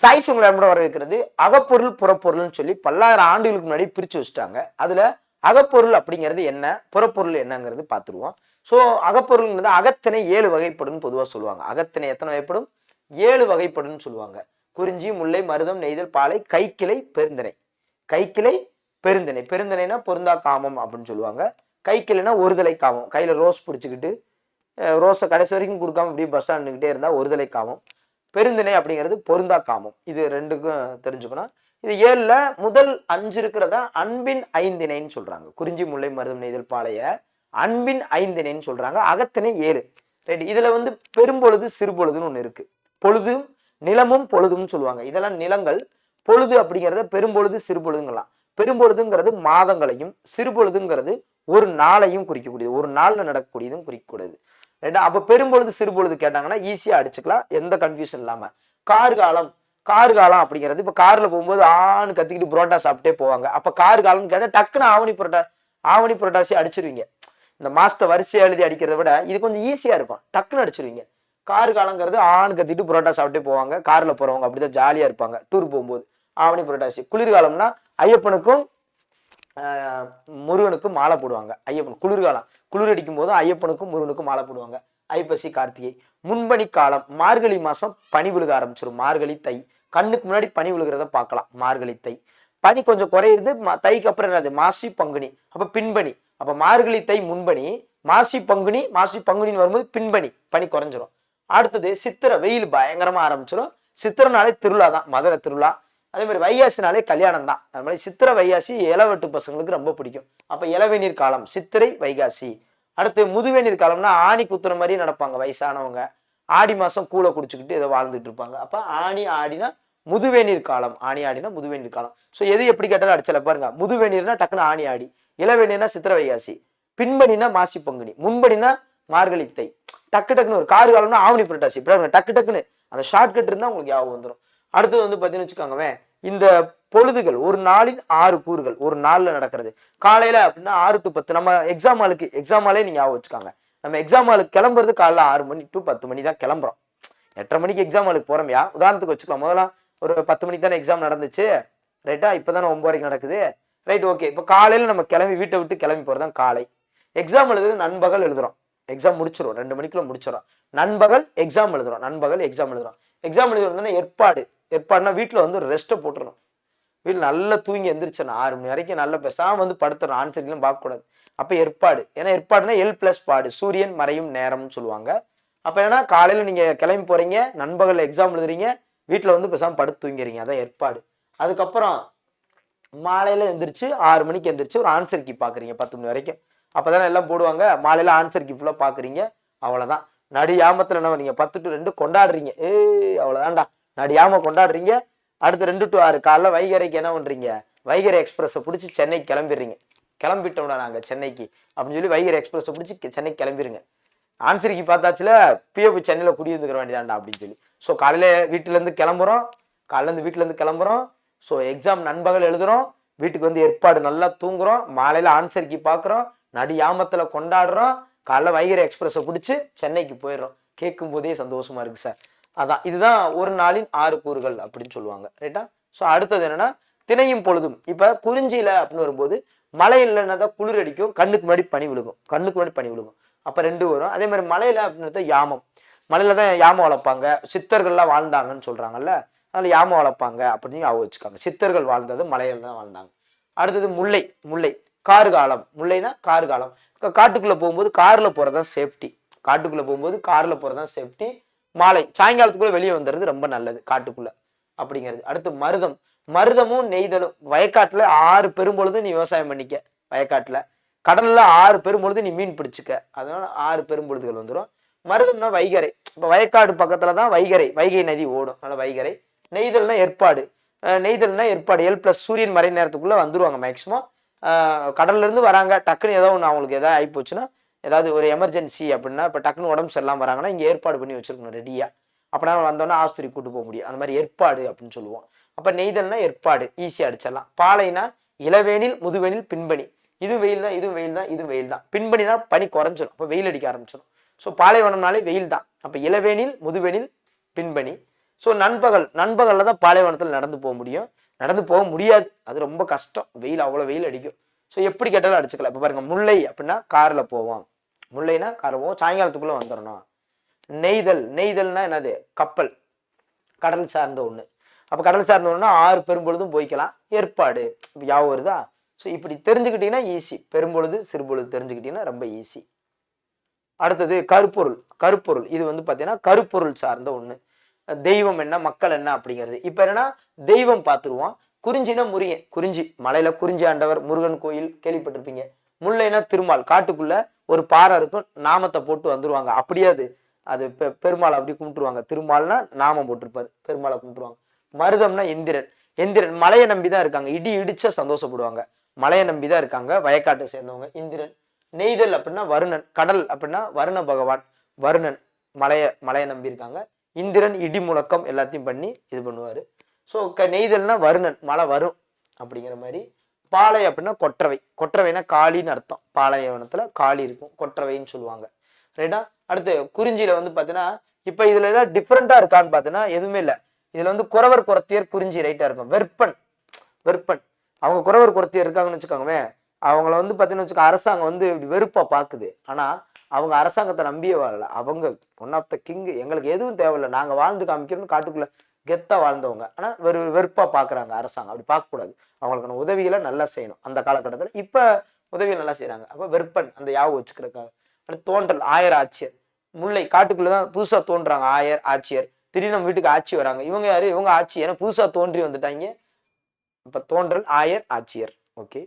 Size உங்களை வர வரவேற்கிறது. அகப்பொருள் புறப்பொருள்னு சொல்லி பல்லாயிரம் ஆண்டுகளுக்கு முன்னாடி பிரித்து வச்சுட்டாங்க. அதில் அகப்பொருள் அப்படிங்கிறது என்ன? புறப்பொருள் என்னங்கிறது பார்த்துருவோம். ஸோ அகப்பொருள்ங்கிறது அகத்தினை ஏழு வகைப்படும் பொதுவாக சொல்லுவாங்க. அகத்தினை எத்தனை வகைப்படும்? ஏழு வகைப்படும்னு சொல்லுவாங்க. குறிஞ்சி முல்லை மருதம் நெய்தல் பாலை கைக்கிளை பெருந்திணை. கைக்கிளை பெருந்திணை. பெருந்தனைனா பொருந்தா காமம் அப்படின்னு சொல்லுவாங்க. கைக்கிளைனா ஒருதலை காமம். கையில் ரோஸ் பிடிச்சிக்கிட்டு ரோஸை கடைசி வரைக்கும் கொடுக்காம இப்படியே பஸ் ஸ்டாண்டுக்கிட்டே இருந்தால் ஒருதலை காமம். பெருந்திணை அப்படிங்கிறது பொருந்தா காமம். இது ரெண்டுக்கும் தெரிஞ்சுக்கணும். இது ஏழில் முதல் அஞ்சு இருக்கிறத அன்பின் ஐந்திணைன்னு சொல்கிறாங்க குறிஞ்சி முல்லை மருதம் நெய்தல் பாளைய அன்பின் ஐந்திணைன்னு சொல்கிறாங்க அகத்திணை ஏழு. ரைட். இதில் வந்து பெரும்பொழுது சிறுபொழுதுன்னு ஒன்று இருக்குது பொழுதும் நிலமும் பொழுதும்னு சொல்லுவாங்க. இதெல்லாம் நிலங்கள். பொழுது அப்படிங்கிறத பெரும்பொழுது சிறுபொழுதுங்கலாம். பெரும்பொழுதுங்கிறது மாதங்களையும் சிறுபொழுதுங்கிறது ஒரு நாளையும் குறிக்கக்கூடியது. ஒரு நாளில் நடக்கக்கூடியதும் குறிக்கக்கூடியது. ரைட்டா அப்போ பெரும்பொழுது சிறுபொழுது கேட்டாங்கன்னா ஈஸியாக அடிச்சுக்கலாம். எந்த கன்ஃபியூஷன் இல்லாமல் கார் காலம் கார் காலம் அப்படிங்கிறது இப்போ காரில் போகும்போது ஆண் கத்திக்கிட்டு புரோட்டா சாப்பிட்டே போவாங்க. அப்போ கார் காலம்னு கேட்டால் டக்குன்னு ஆவணி புரோட்டா ஆவணி புரோட்டாசி அடிச்சிருவீங்க. இந்த மாசத்தை வரிசையாக எழுதி அடிக்கிறத விட இது கொஞ்சம் ஈஸியாக இருக்கும். டக்குன்னு அடிச்சிருவீங்க. கார் காலங்கிறது ஆண் கத்திட்டு புரோட்டா சாப்பிட்டே போவாங்க. காரில் போகிறவங்க அப்படி அப்படிதான் ஜாலியாக இருப்பாங்க. டூர் போகும்போது ஆவணி புரோட்டாசி. குளிர்காலம்னா ஐயப்பனுக்கும் முருகனுக்கும் மாலை போடுவாங்க. ஐயப்பன் குளிர்காலம். குளிர் அடிக்கும் போதும் ஐயப்பனுக்கும் முருகனுக்கும் மாலை போடுவாங்க. ஐப்பசி கார்த்திகை. முன்பனி காலம் மார்கழி மாதம் பனி விழுக ஆரம்பிச்சிடும் மார்கழி தை. கண்ணுக்கு முன்னாடி பனி விழுகிறத பார்க்கலாம். மார்கழி தை. பனி கொஞ்சம் குறையுது தைக்கு அப்புறம் என்னது? மாசி பங்குனி. அப்போ பின்பனி. அப்போ மார்கழி தை முன்பனி. மாசி பங்குனி மாசி பங்குனின்னு வரும்போது பின்பனி. பனி குறைஞ்சிரும். அடுத்தது சித்திரை வெயில் பயங்கரமாக ஆரம்பிச்சிடும் சித்திரனாலே திருவிழா தான் மதுரை திருவிழா. அதே மாதிரி வைகாசினாலே கல்யாணம் தான் அது மாதிரி சித்திரை வைகாசி இளவெட்டு பசங்களுக்கு ரொம்ப பிடிக்கும். அப்போ இளவேநீர் காலம் சித்திரை வைகாசி. அடுத்து முதுவேநீர் காலம்னா ஆணி குத்துற மாதிரி நடப்பாங்க வயசானவங்க. ஆடி மாதம் கூழை குடிச்சுக்கிட்டு ஏதோ வாழ்ந்துட்டு இருப்பாங்க. அப்போ ஆணி ஆடினா முதுவேநீர் காலம். ஆணி ஆடினா முதுவேநீர் காலம். ஸோ எது எப்படி கேட்டாலும் அடிச்சல பாருங்க. முதுவேநீர்னா டக்குன்னு ஆணி ஆடி. இளவேநீர்னா சித்திரை வைகாசி. பின்பனினா மாசி பங்குனி. முன்பனினா மார்கழித்தை டக்கு டக்குன்னு ஒரு கார் காலம்னா ஆவணி புரட்டாசி. இப்படி டக்கு டக்குன்னு அந்த ஷார்ட்கட் இருந்தால் உங்களுக்கு ஞாபகம் வந்துடும் அடுத்தது வந்து பார்த்தீங்கன்னு வச்சுக்கோங்கவேன் இந்த பொழுதுகள் ஒரு நாளின் ஆறு கூறுகள் ஒரு நாளில் நடக்கிறது. காலையில் அப்படின்னா ஆறு டு பத்து. நம்ம எக்ஸாம் ஆளுக்கு எக்ஸாம் ஹாலே நீங்கள் ஞாபகம் வச்சுக்காங்க. நம்ம எக்ஸாம் ஆளுக்கு கிளம்புறது காலைல ஆறு மணி டு பத்து மணி தான் கிளம்புறோம். எட்டரை மணிக்கு எக்ஸாம் ஆளுக்கு போகிறோம்யா உதாரணத்துக்கு வச்சுக்கலாம். முதல்ல ஒரு பத்து மணிக்கு தானே எக்ஸாம் நடந்துச்சு. ரைட்டா இப்போதானே ஒம்பது வரைக்கும் நடக்குது. ரைட் ஓகே இப்போ காலையில் நம்ம கிளம்பி வீட்டை விட்டு கிளம்பி போகிறது தான் காலை. எக்ஸாம் எழுதுறது நண்பகல் எழுதுறோம். எக்ஸாம் முடிச்சிடும் ரெண்டு மணிக்குள்ள முடிச்சிடும் நண்பகல் எக்ஸாம் எழுதுறோம். நண்பகல் எக்ஸாம் எழுதுறோம். எக்ஸாம் எழுதுறதுனா ஏற்பாடு. ஏற்பாடுனா வீட்டில் வந்து ரெஸ்ட்டை போட்டுடணும் வீட்டில் நல்லா தூங்கி எந்திரிச்சிடணும். ஆறு மணி வரைக்கும் நல்லா பேசாமல் வந்து படுத்துடணும். ஆன்சர்லாம் பார்க்கக்கூடாது. அப்போ ஏற்பாடு. ஏன்னா ஏற்பாடுனா எல் ப்ளஸ் பாடு. சூரியன் மறையும் நேரம்னு சொல்லுவாங்க. அப்போ ஏன்னா காலையில் நீங்கள் கிளம்பி போகிறீங்க நண்பர்கள் எக்ஸாம் எழுதுறீங்க. வீட்டில் வந்து பேசாமல் படுத்து தூங்கிறீங்க அதான் ஏற்பாடு. அதுக்கப்புறம் மாலையில் எந்திரிச்சு ஆறு மணிக்கு எந்திரிச்சு ஒரு ஆன்சர் கீ பார்க்குறீங்க பத்து மணி வரைக்கும். அப்போ எல்லாம் போடுவாங்க. மாலையில் ஆன்சர் கீ ஃபுல்லாக பார்க்குறீங்க அவ்வளோதான் நடியாமத்தில் என்ன நீங்கள் பத்து டு ரெண்டு கொண்டாடுறீங்க. ஏய் அவ்வளோதான்டா நடியாம கொண்டாடுறீங்க. அடுத்து ரெண்டு டு ஆறு காலைல வைகரைக்கு என்ன பண்ணுறீங்க வைகரை எக்ஸ்பிரஸை பிடிச்சி சென்னைக்கு கிளம்பிடுறீங்க. கிளம்பிட்டோம்டா நாங்கள் சென்னைக்கு. அப்படின்னு சொல்லி வைகரை எக்ஸ்பிரஸை பிடிச்சி சென்னைக்கு கிளம்பிடுங்க. ஆன்சரிக்கு பார்த்தாச்சுல பிஎஃப் சென்னையில் குடியிருந்துக்கிற வேண்டியதாண்டா அப்படின்னு சொல்லி. ஸோ காலையில் வீட்டிலேருந்து கிளம்புறோம். காலையிலேருந்து வீட்டிலேருந்து கிளம்புறோம். ஸோ எக்ஸாம் நண்பகல் எழுதுறோம். வீட்டுக்கு வந்து ஏற்பாடு நல்லா தூங்குறோம். மாலையில் ஆன்சரிக்கு பார்க்குறோம். நடி யாமத்தில் கொண்டாடுறோம். காலைல வைகரை எக்ஸ்பிரஸை பிடிச்சி சென்னைக்கு போயிடுறோம். கேட்கும் போதே சந்தோஷமா இருக்கு சார். அதான் இதுதான் ஒரு நாளின் ஆறு கூறுகள் அப்படின்னு சொல்லுவாங்க ரைட்டா ஸோ அடுத்தது என்னன்னா தினையும் பொழுதும். இப்போ குறிஞ்சியில அப்படின்னு வரும்போது மழை இல்லைன்னா தான் குளிர் அடிக்கும் கண்ணுக்கு முன்னாடி பனி விழுகும். கண்ணுக்கு முன்னாடி பனி விழுகும். அப்போ ரெண்டு வரும். அதே மாதிரி மலையில அப்படின்னு யாமம். மலையில தான் யாமம் வளர்ப்பாங்க. சித்தர்கள்லாம் வாழ்ந்தாங்கன்னு சொல்றாங்கல்ல அதில் யாமம் வளர்ப்பாங்க அப்படின்னு ஞாபகம் வச்சுக்காங்க. சித்தர்கள் வாழ்ந்தது மலையில தான் வாழ்ந்தாங்க. அடுத்தது முல்லை முல்லை. கார் காலம் முல்லைனா கார் காலம் கா- காட்டுக்குள்ள போகும்போது கார்ல போறதா சேஃப்டி காட்டுக்குள்ளே போகும்போது காரில் போறதா சேஃப்டி மாலை சாயங்காலத்துக்குள்ள வெளியே வந்துடுறது ரொம்ப நல்லது காட்டுக்குள்ள அப்படிங்கிறது. அடுத்து மருதம். மருதமும் நெய்தலும். வயக்காட்டுல ஆறு பெரும்பொழுது நீ விவசாயம் பண்ணிக்க. வயக்காட்டுல. கடல்ல ஆறு பெரும்பொழுது நீ மீன் பிடிச்சிக்க. அதனால ஆறு பெரும்பொழுதுகள் வந்துடும் மருதம்னா வைகரை. இப்போ வயக்காடு பக்கத்துல தான் வைகரை. வைகை நதி ஓடும். அதனால வைகரை. நெய்தல்னா ஏற்பாடு. நெய்தல்னா ஏற்பாடு. எல் பிளஸ் சூரியன் மறை நேரத்துக்குள்ள வந்துருவாங்க மேக்சிமம் கடல்ல இருந்து வராங்க. டக்குன்னு ஏதோ ஒன்று அவங்களுக்கு ஏதாவது ஆகிப்போச்சுன்னா ஏதாவது ஒரு எமர்ஜென்சி அப்படின்னா இப்போ டக்குன்னு உடம்பு சரியில்லாமல் வராங்கன்னா இங்கே ஏற்பாடு பண்ணி வச்சிருக்கணும் ரெடியாக அப்படின்னா வந்தோன்னா ஆஸ்பத்திரி கூட்டு போக முடியும். அந்த மாதிரி ஏற்பாடு அப்படின்னு சொல்லுவோம். அப்போ நெய்தல்னா ஏற்பாடு ஈஸியாக அடிச்சிடலாம். பாலைனா இளவேனில் முதுவேனில் பின்பணி இது வெயில் தான் இது வெயில் தான் இது வெயில் தான் பின்பணினா பனி குறைஞ்சிடும் அப்போ வெயில் அடிக்க ஆரம்பிச்சிடும் ஸோ பாலைவனம்னாலே வெயில் தான் அப்போ இளவேனில் முதுவேனில் பின்பணி ஸோ நண்பகல் நண்பகலில் தான் பாலைவனத்தில் நடந்து போக முடியும். நடந்து போக முடியாது. அது ரொம்ப கஷ்டம். வெயில் அவ்வளோ வெயில் அடிக்கும். ஸோ எப்படி கேட்டாலும் அடிச்சுக்கலாம். இப்போ பாருங்கள் முல்லை அப்படின்னா காரில் போவோம். முல்லைனா கரவும் சாயங்காலத்துக்குள்ளே வந்துடணும் நெய்தல் நெய்தல்னா என்னது? கப்பல் கடல் சார்ந்த ஒன்று அப்போ கடல் சார்ந்த ஒன்றுனா ஆறு பெரும்பொழுதும் போய்க்கலாம். ஏற்பாடு இப்போ யாவும் வருதா? ஸோ இப்படி தெரிஞ்சுக்கிட்டீங்கன்னா ஈஸி பெரும்பொழுது சிறுபொழுது தெரிஞ்சுக்கிட்டீங்கன்னா ரொம்ப ஈஸி அடுத்தது கருப்பொருள் கருப்பொருள். இது வந்து பார்த்தீங்கன்னா கருப்பொருள் சார்ந்த ஒன்று தெய்வம் என்ன மக்கள் என்ன அப்படிங்கிறது. இப்போ என்னன்னா தெய்வம் பார்த்துருவோம் குறிஞ்சினா முருகன். குறிஞ்சி மலையில குறிஞ்சி ஆண்டவர் முருகன் கோயில் கேள்விப்பட்டிருப்பீங்க. முல்லைனா திருமால். காட்டுக்குள்ள ஒரு பாறை இருக்கும் நாமத்தை போட்டு வந்துருவாங்க. அப்படியே அது அது பெ- பெருமாளை அப்படி கும்பிட்டுருவாங்க. திருமால்னா நாமம் போட்டிருப்பாரு. பெருமாளை கும்பிட்டுருவாங்க. மருதம்னா எந்திரன் எந்திரன் மலையை நம்பி தான் இருக்காங்க. இடி இடிச்சா சந்தோஷப்படுவாங்க. மலையை நம்பி தான் இருக்காங்க. வயக்காட்டை சேர்ந்தவங்க. இந்திரன். நெய்தல் அப்படின்னா வருணன். கடல் அப்படின்னா வருண பகவான். வருணன் மலையை மலையை நம்பி இருக்காங்க. இந்திரன் இடி முழக்கம் எல்லாத்தையும் பண்ணி இது பண்ணுவார். ஸோ க நெய்தல்னா வருணன். மழை வரும் அப்படிங்கிற மாதிரி பாலை அப்படின்னா கொற்றவை. கொற்றவைனா காளின்னு அர்த்தம். பாலைவனத்துல காளி இருக்கும். கொற்றவைன்னு சொல்லுவாங்க. ரைட்டா அடுத்து குறிஞ்சியில வந்து பார்த்தீங்கன்னா இப்போ இதுல ஏதாவது டிஃப்ரெண்டா இருக்கான்னு பார்த்தீங்கன்னா எதுவுமே இல்லை. இதுல வந்து குறவர் குரத்தியர் குறிஞ்சி ரைட்டா இருக்கும். வெற்பன். வெற்பன். அவங்க குறவர் குரத்தியர் இருக்காங்கன்னு வச்சுக்கோங்கவே அவங்கள வந்து பார்த்தீங்கன்னு வச்சுக்க அரசாங்கம் வந்து இப்படி வெறுப்பா பார்க்குது ஆனா அவங்க அரசாங்கத்தை நம்பியே வாழல. அவங்க ஒன் ஆஃப் த கிங் எங்களுக்கு எதுவும் தேவையில்லை. நாங்க வாழ்ந்து காமிக்கிறோம்னு காட்டுக்குள்ள கெத்தாக வாழ்ந்தவங்க. ஆனால் வெறு வெறுப்பாக பார்க்குறாங்க அரசாங்கம். அப்படி பார்க்கக்கூடாது அவங்களுக்கான உதவிகளை நல்லா செய்யணும். அந்த காலகட்டத்தில். இப்போ உதவியை நல்லா செய்கிறாங்க அப்போ வெறுப்பன் அந்த யாவு வச்சுக்கிறக்காக அடுத்து தோன்றல் ஆயர் ஆட்சியர். முல்லை காட்டுக்குள்ளே தான் புதுசாக தோன்றாங்க. ஆயர் ஆட்சியர். திடீர்னு நம்ம வீட்டுக்கு ஆட்சி வராங்க. இவங்க யார்? இவங்க ஆட்சி ஏன்னா புதுசாக தோன்றி வந்துட்டாங்க. இப்போ தோன்றல் ஆயர் ஆட்சியர். ஓகே?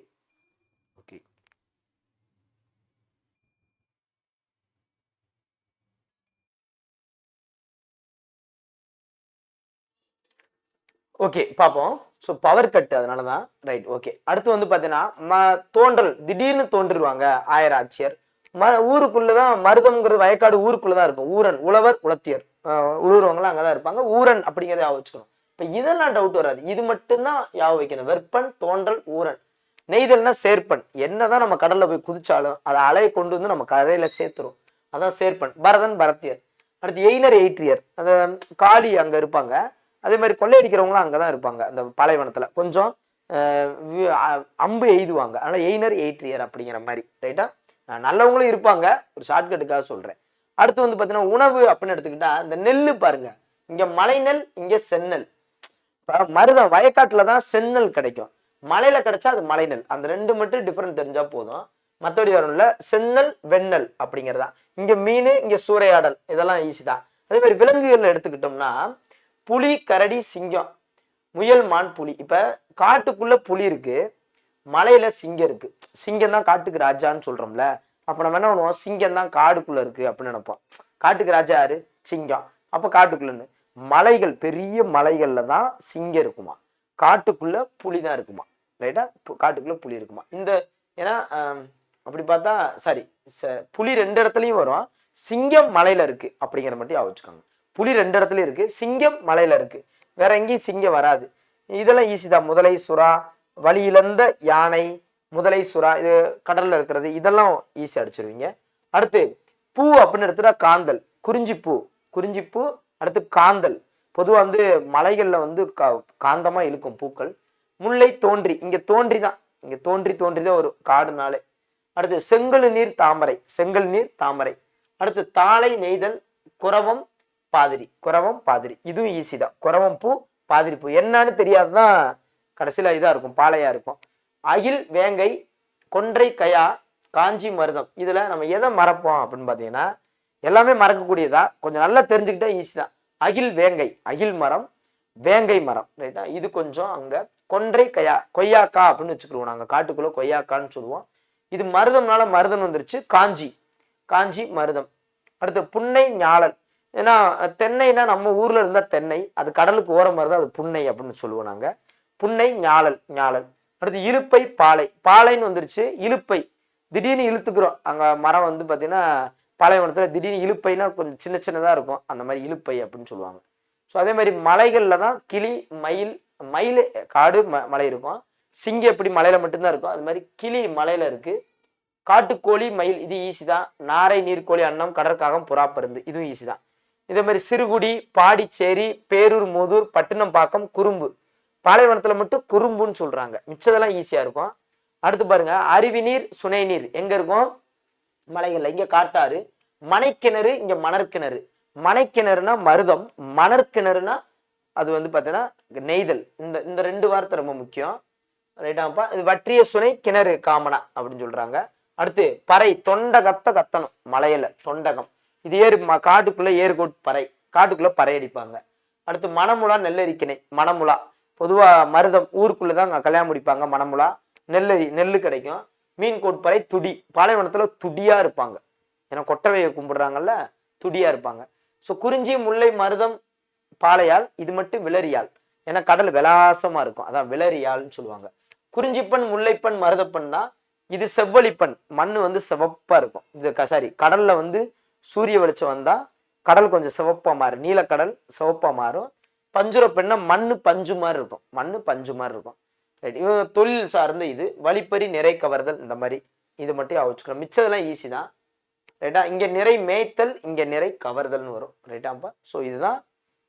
ஓகே பார்ப்போம் ஸோ பவர் கட் அதனால தான் ரைட் ஓகே அடுத்து வந்து பார்த்தீங்கன்னா ம தோன்றல். திடீர்னு தோன்றிடுவாங்க ஆயர் ஆட்சியர் ம ஊருக்குள்ளே தான் மருதம்ங்கிறது வயக்காடு ஊருக்குள்ளே தான் இருக்கும். ஊரன் உழவர் உளத்தியர் உழுவுறவங்களாம் அங்கே தான் இருப்பாங்க. ஊரன் அப்படிங்கிறத யாவ வச்சுக்கணும். இப்போ இதெல்லாம் டவுட் வராது. இது மட்டும்தான் யாவ வைக்கணும். வெப்பன் தோன்றல் ஊரன். நெய்தல்னா சேர்ப்பன். என்னதான் நம்ம கடலில் போய் குதிச்சாலும் அதை அலையை கொண்டு வந்து நம்ம கதையில் சேர்த்துரும். அதான் சேர்ப்பன். பரதன் பரத்தியர். அடுத்து எயினர் எயிட்ரியர் அந்த காளி அங்கே இருப்பாங்க. அதே மாதிரி கொள்ளையடிக்கிறவங்களும் அங்கே தான் இருப்பாங்க அந்த பாலைவனத்தில். கொஞ்சம் அம்பு எய்துவாங்க. அதனால் எய்னர் எயிட்ரியர் அப்படிங்கிற மாதிரி ரைட்டா நல்லவங்களும் இருப்பாங்க. ஒரு ஷார்ட்கட்டுக்காக சொல்கிறேன் அடுத்து வந்து பார்த்தீங்கன்னா உணவு அப்படின்னு எடுத்துக்கிட்டா இந்த நெல் பாருங்க. இங்கே மலைநெல் இங்கே செந்நெல். இப்போ மருதம் வயக்காட்டில் தான் செந்நெல் கிடைக்கும். மலையில் கிடைச்சா அது மலைநெல். அந்த ரெண்டு மட்டும் டிஃப்ரெண்ட் தெரிஞ்சால் போதும். மற்றபடி வரும்ல செந்நெல் வெண்ணெல் அப்படிங்கிறதா. இங்கே மீன் இங்கே சூறையாடல் இதெல்லாம் ஈஸி தான். அதே மாதிரி விலங்குகள் எடுத்துக்கிட்டோம்னா புலி கரடி சிங்கம். முயல் மான் புலி. இப்ப காட்டுக்குள்ள புலி இருக்கு. மலையில சிங்கம் இருக்கு. சிங்கம் தான் காட்டுக்கு ராஜான்னு சொல்றோம்ல. அப்ப நம்ம என்ன பண்ணுவோம்? சிங்கம் தான் காடுக்குள்ள இருக்கு அப்படின்னு நினைப்போம். காட்டுக்கு ராஜா யாரு? சிங்கம். அப்ப காட்டுக்குள்ளேன்னு. மலைகள் பெரிய மலைகள்ல தான் சிங்கம் இருக்குமா? காட்டுக்குள்ள புலி தான் இருக்குமா? ரைட்டா காட்டுக்குள்ள புலி இருக்குமா? இந்த ஏன்னா அப்படி பார்த்தா சாரி புலி ரெண்டு இடத்துலையும் வரும். சிங்கம் மலையில இருக்கு அப்படிங்கிற மட்டும் ஞாபகம் புலி ரெண்டு இடத்துலையும் இருக்கு. சிங்கம் மலையில இருக்கு. வேற எங்கேயும் சிங்கம் வராது. இதெல்லாம் ஈஸி தான். முதலை சுறா வழி இழந்த யானை முதலை சுறா இது கடல்ல இருக்கிறது. இதெல்லாம் ஈஸி அடிச்சிருவீங்க. அடுத்து பூ அப்படின்னு எடுத்துட்டா காந்தல். குறிஞ்சிப்பூ. குறிஞ்சிப்பூ அடுத்து காந்தல். பொதுவாக வந்து மலைகளில் வந்து கா காந்தமாக இழுக்கும் பூக்கள். முல்லை தோன்றி. இங்கே தோன்றி தான். இங்கே தோன்றி தோன்றி தான் ஒரு காடுனாலே. அடுத்து செங்கல் நீர் தாமரை. செங்கல் நீர் தாமரை. அடுத்து தாளை நெய்தல் குரவம் பாதிரி குரவம் பாதிரி. இதுவும் ஈஸி தான். குரவம் பூ பாதிரி பூ. என்னன்னு தெரியாதுதான் கடைசியில் இதாக இருக்கும் பாலையாக இருக்கும். அகில் வேங்கை கொன்றை கயா காஞ்சி மருதம். இதில் நம்ம எதை மறப்போம் அப்படின்னு பார்த்தீங்கன்னா எல்லாமே மறக்கக்கூடியதா? கொஞ்சம் நல்லா தெரிஞ்சுக்கிட்டா ஈஸி தான். அகில் வேங்கை. அகில் மரம் வேங்கை மரம். ரைட்டா இது கொஞ்சம் அங்கே கொன்றை கயா கொய்யாக்கா அப்படின்னு வச்சுக்கிடுவோம் நாங்கள் காட்டுக்குள்ளே கொய்யாக்கான்னு சொல்லுவோம். இது மருதம்னால மருதம் வந்துருச்சு. காஞ்சி. காஞ்சி மருதம். அடுத்து புன்னை ஞாழல் ஏன்னா தென்னைனா நம்ம ஊர்ல இருந்தா தென்னை அது கடலுக்கு ஓரம் இருந்தா அது புன்னை அப்படின்னு சொல்லுவோம் நாங்க. புன்னை ஞாழல் ஞாழல். அடுத்து இலுப்பை பாலை. பாலைன்னு வந்துருச்சு இலுப்பை. திடீர்னு இழுத்துக்கிறோம். அங்க மரம் வந்து பாத்தீங்கன்னா பாலைவனத்துல திடீர்னு இலுப்பைனா கொஞ்சம் சின்ன சின்னதா இருக்கும். அந்த மாதிரி இலுப்பை அப்படின்னு சொல்லுவாங்க. ஸோ அதே மாதிரி மலைகளில் தான் கிளி மயில் மயில் காடு ம மலை இருக்கும். சிங்கம் எப்படி மலையில மட்டும்தான் இருக்கும். அது மாதிரி கிளி மலையில இருக்கு. காட்டுக்கோழி மயில் இது ஈஸி தான். நாரை நீர்க்கோழி அன்னம் கடற்காகம் புறா பருந்து. இதுவும் ஈஸி தான். இதே மாதிரி சிறுகுடி பாடிச்சேரி பேரூர் மூதூர் பட்டினம்பாக்கம் குறும்பு. பாலைவனத்தில் மட்டும் குறும்புன்னு சொல்கிறாங்க மிச்சதெல்லாம் ஈஸியாக இருக்கும். அடுத்து பாருங்க சுனை சுனைநீர். எங்கே இருக்கும்? மலைகளில். இங்கே காட்டாறு. மனைக்கிணறு இங்கே மணற்கிணறு. மனைக்கிணறுனா மருதம். மணற்கிணறுனா அது வந்து பார்த்தீங்கன்னா நெய்தல். இந்த இந்த ரெண்டு வார்த்தை ரொம்ப முக்கியம். ரைட்டாப்பா இது வற்றிய சுனை கிணறு காமனா அப்படின்னு சொல்கிறாங்க அடுத்து பறை தொண்டகத்தை கத்தணும். மலையில தொண்டகம். இது ஏறு காட்டுக்குள்ளே ஏறுகோட் பறை. காட்டுக்குள்ளே பறை அடிப்பாங்க. அடுத்து மணமுலா நெல்லரிக்கிணை. மணமுலா. பொதுவாக மருதம் ஊருக்குள்ளே தான் அங்கே கல்யாணம் முடிப்பாங்க மணமுலா. நெல்லரி நெல் கிடைக்கும். மீன் கோட்பறை துடி. பாலைவனத்தில் துடியாக இருப்பாங்க. ஏன்னா கொட்டவையை கும்பிடுறாங்கல்ல துடியாக இருப்பாங்க. ஸோ குறிஞ்சி முல்லை மருதம் பாலையால் இது மட்டும் விளரியால் ஏன்னா கடல் விலாசமாக இருக்கும். அதான் விளரியால்னு சொல்லுவாங்க. குறிஞ்சிப்பண் முல்லைப்பண் மருதப்பண் தான். இது செவ்வழிப்பண் மண் வந்து செவப்பாக இருக்கும். இது சாரி கடலில் வந்து சூரிய வெளிச்சம் வந்தால் கடல் கொஞ்சம் சிவப்பாக மாறும். நீலக்கடல் சிவப்பாக மாறும். பஞ்சுர பெண்ணா மண் பஞ்சு மாதிரி இருக்கும். மண் பஞ்சு மாதிரி இருக்கும். ரைட் இவங்க தொழில் சார்ந்த இது வழிப்பறி நிறை கவர்தல் இந்த மாதிரி. இது மட்டும் யோசிச்சுக்கணும் மிச்சதெல்லாம் ஈஸி தான். ரைட்டா இங்கே நிறை மேய்த்தல் இங்கே நிறை கவர்தல்னு வரும். ரைட்டாப்பா ஸோ இதுதான்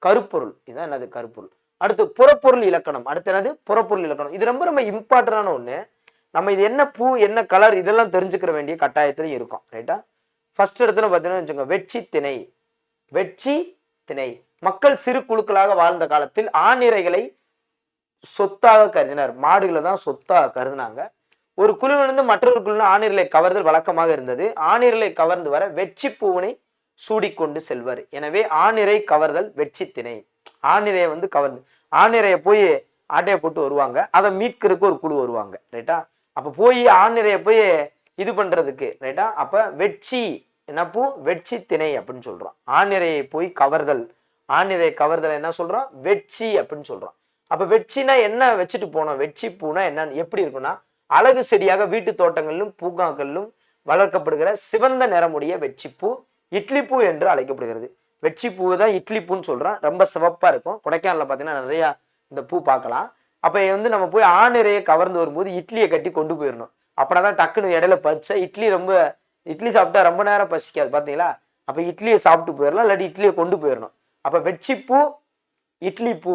கருப்பொருள். இதுதான் என்னது? கருப்பொருள். அடுத்து புறப்பொருள் இலக்கணம். அடுத்து என்னது? புறப்பொருள் இலக்கணம். இது ரொம்ப ரொம்ப இம்பார்ட்டண்டான ஒன்று நம்ம இது என்ன பூ என்ன கலர் இதெல்லாம் தெரிஞ்சுக்கிற வேண்டிய கட்டாயத்திலையும் இருக்கும். ரைட்டா ஃபர்ஸ்ட் இடத்துல பார்த்தீங்கன்னா வச்சுக்கோங்க வெட்சி திணை. வெட்சி திணை. மக்கள் சிறு குழுக்களாக வாழ்ந்த காலத்தில் ஆணிரைகளை சொத்தாக கருதினார். மாடுகளை தான் சொத்தாக கருதினாங்க. ஒரு குழுவிலிருந்து மற்றொரு குழு ஆணிரலை கவர்தல் வழக்கமாக இருந்தது. ஆணிரலை கவர்ந்து வர வெட்சி பூவினை சூடிக்கொண்டு செல்வர். எனவே ஆணிரை கவர்தல் வெட்சி திணை. ஆணிரையை வந்து கவர்ந்து ஆணிரையை போய் ஆட்டையை போட்டு வருவாங்க. அதை மீட்கிறதுக்கு ஒரு குழு வருவாங்க. ரைட்டா அப்போ போய் ஆணிரையை போய் இது பண்ணுறதுக்கு ரைட்டா அப்போ வெட்சி என்ன பூ வெட்சி திணை அப்படின்னு சொல்றோம். ஆணிரையை போய் கவர்தல். ஆணிரை கவர்தல் என்ன சொல்றோம்? வெட்சி அப்படின்னு சொல்றோம். அப்ப வெட்சினா என்ன வச்சுட்டு போனோம்? வெட்சி பூனா என்ன எப்படி இருக்கும்னா அழகு செடியாக வீட்டு தோட்டங்களிலும் பூங்காக்களிலும் வளர்க்கப்படுகிற சிவந்த நிறமுடைய வெட்சிப்பூ இட்லி பூ என்று அழைக்கப்படுகிறது. வெட்சி பூ தான் இட்லி பூன்னு சொல்றோம். ரொம்ப சிவப்பா இருக்கும். கொடைக்கானலில் பார்த்தீங்கன்னா நிறைய இந்த பூ பார்க்கலாம். அப்ப வந்து நம்ம போய் ஆணிரையை கவர்ந்து வரும்போது இட்லியை கட்டி கொண்டு போயிடணும். அப்படின்னா தான் டக்குன்னு இடையில பச்சை இட்லி ரொம்ப இட்லி சாப்பிட்டா ரொம்ப நேரம் பசிக்காது பார்த்தீங்களா அப்போ இட்லியை சாப்பிட்டு போயிடலாம் இல்லாட்டி இட்லியை கொண்டு போயிடணும் அப்போ வெச்சிப்பூ இட்லி பூ